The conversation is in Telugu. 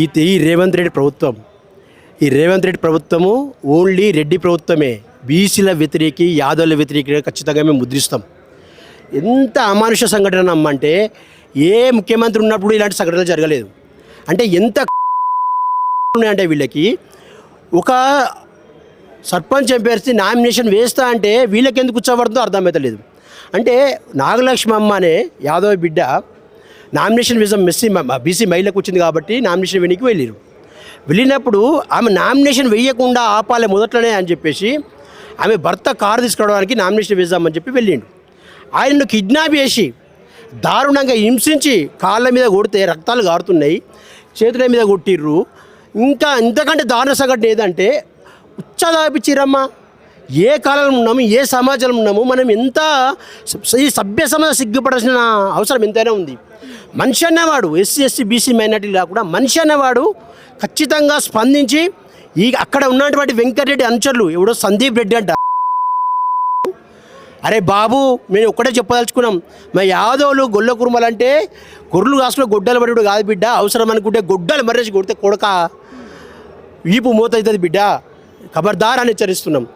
ఈ ఈ రేవంత్ రెడ్డి ప్రభుత్వం. ఈ రేవంత్ రెడ్డి ప్రభుత్వము ఓన్లీ రెడ్డి ప్రభుత్వమే. బీసీల వ్యతిరేకి యాదవుల వ్యతిరేకి ఖచ్చితంగా మేము ముద్రిస్తాం. ఎంత అమానుష సంఘటన అమ్మంటే ఏ ముఖ్యమంత్రి ఉన్నప్పుడు ఇలాంటి సంఘటనలు జరగలేదు. అంటే ఎంత ఉన్నాయంటే వీళ్ళకి ఒక సర్పంచ్ అభ్యర్థి నామినేషన్ వేస్తా అంటే వీళ్ళకి ఎందుకు కూర్చోబడుతుందో అర్థమవుతలేదు అంటే నాగలక్ష్మి అమ్మ అనే యాదవ్ బిడ్డ నామినేషన్ విజం మెస్సీ బీసీ మహిళకు వచ్చింది కాబట్టి నామినేషన్ వెనక్కి వెళ్ళారు. వెళ్ళినప్పుడు ఆమె నామినేషన్ వేయకుండా ఆపాలి మొదట్లోనే అని చెప్పేసి ఆమె భర్త కారు తీసుకురావడానికి నామినేషన్ వేద్దామని చెప్పి వెళ్ళిండు. ఆయనను కిడ్నాప్ చేసి దారుణంగా హింసించి కాళ్ళ మీద కొడితే రక్తాలు గారుతున్నాయి చేతుల మీద కొట్టిర్రు. ఇంకా ఇంతకంటే దారుణ సంఘటన ఏదంటే ఉచ్చదాపిచ్చిరమ్మా ఏ కాలంలో ఉన్నాము ఏ సమాజంలో ఉన్నాము మనం ఎంత ఈ సభ్య సమాజం సిగ్గుపడాల్సిన అవసరం ఎంతైనా ఉంది. మనిషి అన్నవాడు ఎస్సీ ఎస్సీ బీసీ మైనార్టీ కాకుండా మనిషి అన్నవాడు ఖచ్చితంగా స్పందించి ఈ అక్కడ ఉన్నటువంటి వెంకటరెడ్డి అనుచరులు ఎవడో సందీప్ రెడ్డి అంట. అరే బాబు మేము ఒక్కటే చెప్పదలుచుకున్నాం మా యాదవులు గొల్ల కురుమలు అంటే గొర్రెలు కాసులో గొడ్డలు పడి కాదు బిడ్డ అవసరం అనుకుంటే గొడ్డలు మర్రేసి కొడితే కొడక వీపు మూత అవుతుంది బిడ్డ ఖబర్దార్ అని హెచ్చరిస్తున్నాం.